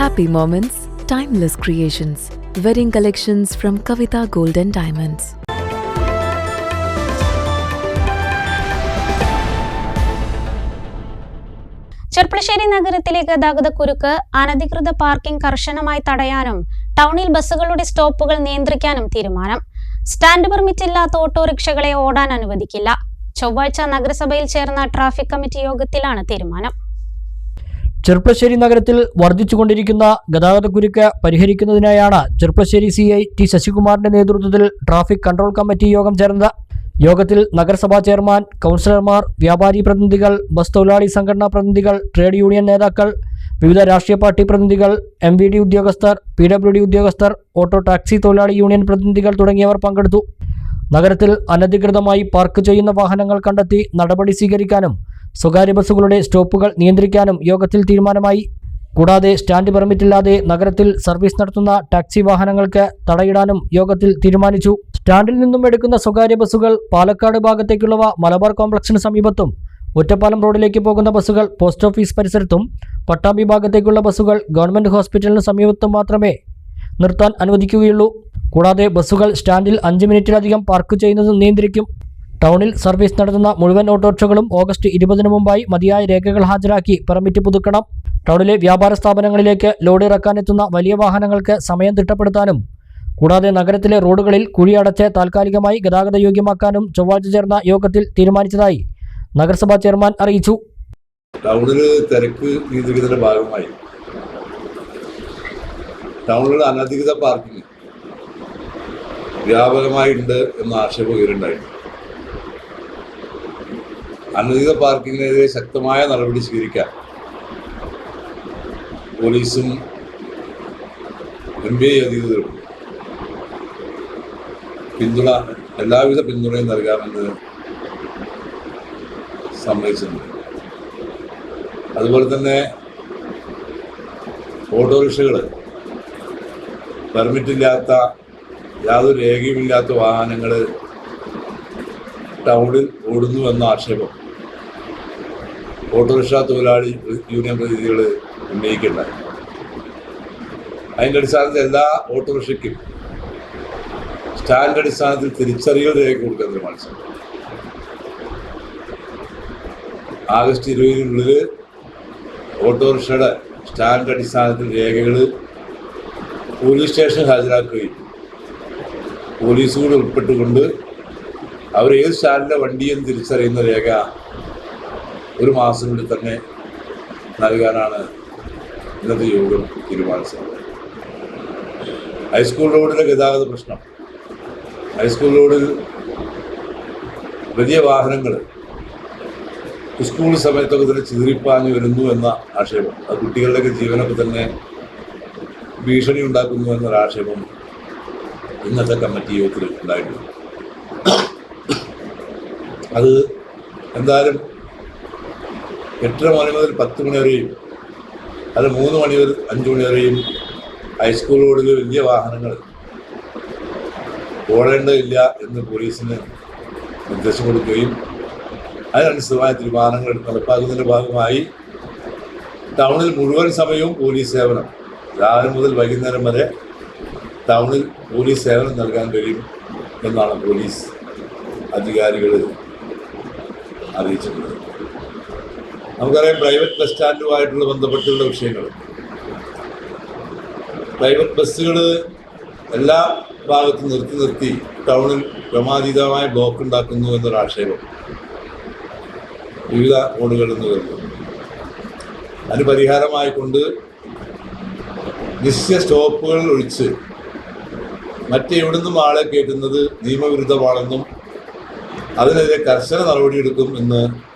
Happy moments, timeless creations. Wedding collections from Kavita Golden Diamonds. Cherpulassery നഗരത്തിലെ ഗതാഗതക്കുരുക്ക് അനധികൃത parking കർശനമായി തടയാനും ടൗണിൽ ബസ്സുകളുടെ സ്റ്റോപ്പുകൾ നിയന്ത്രിക്കാനും തീരുമാനം സ്റ്റാൻഡ് പെർമിറ്റ് ഇല്ലാത്ത ഓട്ടോറിക്ഷകളെ ഓടാൻ അനുവദിക്കില്ല ചൊവ്വാഴ്ച നഗരസഭയിൽ ചേർന്ന ട്രാഫിക് കമ്മിറ്റി യോഗത്തിലാണ് തീരുമാനം ചെർപ്പശ്ശേരി നഗരത്തിൽ വർദ്ധിച്ചുകൊണ്ടിരിക്കുന്ന ഗതാഗതക്കുരുക്ക് പരിഹരിക്കുന്നതിനായാണ് ചെർപ്പശ്ശേരി സി ഐ ടി ശശികുമാറിന്റെ നേതൃത്വത്തിൽ ട്രാഫിക് കൺട്രോൾ കമ്മിറ്റി യോഗം ചേർന്നത്. യോഗത്തിൽ നഗരസഭാ ചെയർമാൻ കൗൺസിലർമാർ വ്യാപാരി പ്രതിനിധികൾ ബസ് തൊഴിലാളി സംഘടനാ പ്രതിനിധികൾ ട്രേഡ് യൂണിയൻ നേതാക്കൾ വിവിധ രാഷ്ട്രീയ പാർട്ടി പ്രതിനിധികൾ എം വി ഡി ഉദ്യോഗസ്ഥർ പി ഡബ്ല്യു ഡി ഉദ്യോഗസ്ഥർ ഓട്ടോ ടാക്സി തൊഴിലാളി യൂണിയൻ പ്രതിനിധികൾ തുടങ്ങിയവർ പങ്കെടുത്തു. നഗരത്തിൽ അനധികൃതമായി പാർക്ക് ചെയ്യുന്ന വാഹനങ്ങൾ കണ്ടെത്തി നടപടി സ്വീകരിക്കാനും സ്വകാര്യ ബസ്സുകളുടെ സ്റ്റോപ്പുകൾ നിയന്ത്രിക്കാനും യോഗത്തിൽ തീരുമാനമായി. കൂടാതെ സ്റ്റാൻഡ് പെർമിറ്റില്ലാതെ നഗരത്തിൽ സർവീസ് നടത്തുന്ന ടാക്സി വാഹനങ്ങൾക്ക് തടയിടാനും യോഗത്തിൽ തീരുമാനിച്ചു. സ്റ്റാൻഡിൽ നിന്നും എടുക്കുന്ന സ്വകാര്യ ബസ്സുകൾ പാലക്കാട് ഭാഗത്തേക്കുള്ളവ മലബാർ കോംപ്ലക്സിന് സമീപത്തും ഒറ്റപ്പാലം റോഡിലേക്ക് പോകുന്ന ബസ്സുകൾ പോസ്റ്റ് ഓഫീസ് പരിസരത്തും പട്ടാമ്പി ഭാഗത്തേക്കുള്ള ബസ്സുകൾ ഗവൺമെന്റ് ഹോസ്പിറ്റലിന് സമീപത്തും മാത്രമേ നിർത്താൻ അനുവദിക്കുകയുള്ളൂ. കൂടാതെ ബസ്സുകൾ സ്റ്റാൻഡിൽ അഞ്ച് മിനിറ്റിലധികം പാർക്ക് ചെയ്യുന്നത് നിയന്ത്രിക്കും. ടൗണിൽ സർവീസ് നടത്തുന്ന മുഴുവൻ ഓട്ടോറിക്ഷകളും ഓഗസ്റ്റ് ഇരുപതിന് മുമ്പായി മതിയായ രേഖകൾ ഹാജരാക്കി പെർമിറ്റ് പുതുക്കണം. ടൗണിലെ വ്യാപാര സ്ഥാപനങ്ങളിലേക്ക് ലോഡ് ഇറക്കാനെത്തുന്ന വലിയ വാഹനങ്ങൾക്ക് സമയം തിട്ടപ്പെടുത്താനും കൂടാതെ നഗരത്തിലെ റോഡുകളിൽ കുഴിയടച്ച് താൽക്കാലികമായി ഗതാഗത യോഗ്യമാക്കാനും ചൊവ്വാഴ്ച ചേർന്ന യോഗത്തിൽ തീരുമാനിച്ചതായി നഗരസഭാ ചെയർമാൻ അറിയിച്ചു. ടൗണിൽ ഭാഗമായി. ടൗണിൽ അനധികൃത പാർക്കിംഗ് വ്യാപകമായിട്ടുണ്ട് എന്ന ആക്ഷേപം ഉയരുണ്ടായിരുന്നു അനധികൃത പാർക്കിങ്ങിനെതിരെ ശക്തമായ നടപടി സ്വീകരിക്കാൻ പോലീസും എം ബി ഐ അധികൃതരും പിന്തുണ എല്ലാവിധ പിന്തുണയും നൽകാമെന്ന് സമ്മതിച്ചിട്ടുണ്ട്. അതുപോലെ തന്നെ ഓട്ടോറിക്ഷകൾ പെർമിറ്റില്ലാത്ത യാതൊരു രേഖയുമില്ലാത്ത വാഹനങ്ങൾ ടൗണിൽ ഓടുന്നു എന്ന ആക്ഷേപം. ഓട്ടോറിക്ഷ തൊഴിലാളി യൂണിയൻ പ്രതിനിധികൾ ഉന്നയിക്കുണ്ടായി അതിന്റെ അടിസ്ഥാനത്തിൽ എല്ലാ ഓട്ടോറിക്ഷയ്ക്കും സ്റ്റാൻഡ് അടിസ്ഥാനത്തിൽ തിരിച്ചറിയൽ രേഖ കൊടുക്കാൻ തീരുമാനിച്ചു. ആഗസ്റ്റ് ഇരുപതിനുള്ളിൽ ഓട്ടോറിക്ഷയുടെ സ്റ്റാൻഡ് അടിസ്ഥാനത്തിൽ രേഖകൾ പോലീസ് സ്റ്റേഷൻ ഹാജരാക്കുകയും പോലീസുകൾ ഉൾപ്പെട്ടുകൊണ്ട് അവർ ഏത് സ്റ്റാൻഡിലെ വണ്ടിയെന്ന് തിരിച്ചറിയുന്ന രേഖ ഒരു മാസത്തിനുള്ളിൽ തന്നെ നൽകാനാണ് ഇന്നത്തെ യോഗം തീരുമാനിച്ചത്. ഹൈസ്കൂൾ റോഡിലെ ഗതാഗത പ്രശ്നം. ഹൈസ്കൂൾ റോഡിൽ വലിയ വാഹനങ്ങൾ സ്കൂൾ സമയത്തൊക്കെ തന്നെ ചിതറിപ്പാഞ്ഞു വരുന്നു എന്ന ആക്ഷേപം. അത് കുട്ടികളുടെയൊക്കെ ജീവനൊക്കെ തന്നെ ഭീഷണി ഉണ്ടാക്കുന്നു എന്നൊരു ആക്ഷേപം ഇന്നത്തെ കമ്മിറ്റി യോഗത്തിൽ ഉണ്ടായിട്ടുണ്ട്. അത് എന്തായാലും എട്ടര മണി മുതൽ പത്ത് മണി വരെയും അത് മൂന്ന് മണി വരെ അഞ്ച് മണി വരെയും ഹൈസ്കൂൾ റോഡിൽ വലിയ വാഹനങ്ങൾ ഓടേണ്ടതില്ല എന്ന് പോലീസിന് നിർദ്ദേശം കൊടുക്കുകയും അതിനനുസൃതമായ തീരുമാനങ്ങൾ നടപ്പാക്കുന്നതിന്റെ ഭാഗമായി ടൗണിൽ മുഴുവൻ സമയവും പോലീസ് സേവനം. രാവിലെ മുതൽ വൈകുന്നേരം വരെ ടൗണിൽ പോലീസ് സേവനം നൽകാൻ കഴിയും എന്നാണ് പോലീസ് അധികാരികൾ അറിയിച്ചിട്ടുള്ളത്. നമുക്കറിയാം പ്രൈവറ്റ് ബസ് സ്റ്റാൻഡുമായിട്ടുള്ള ബന്ധപ്പെട്ടുള്ള വിഷയങ്ങൾ. പ്രൈവറ്റ് ബസ്സുകൾ എല്ലാ ഭാഗത്തും നിർത്തി നിർത്തി ടൗണിൽ ക്രമാതീതമായ ബ്ലോക്ക് ഉണ്ടാക്കുന്നു എന്നൊരു ആക്ഷേപം. വിവിധ റോഡുകളിൽ നിന്ന് വരുന്നു. അതിന് പരിഹാരമായിക്കൊണ്ട് നിശ്ചയ സ്റ്റോപ്പുകൾ ഒഴിച്ച് മറ്റെവിടുന്നും ആളെ കയറ്റുന്നത് നിയമവിരുദ്ധമാണെന്നും അതിനെതിരെ കർശന നടപടിയെടുക്കും എന്ന്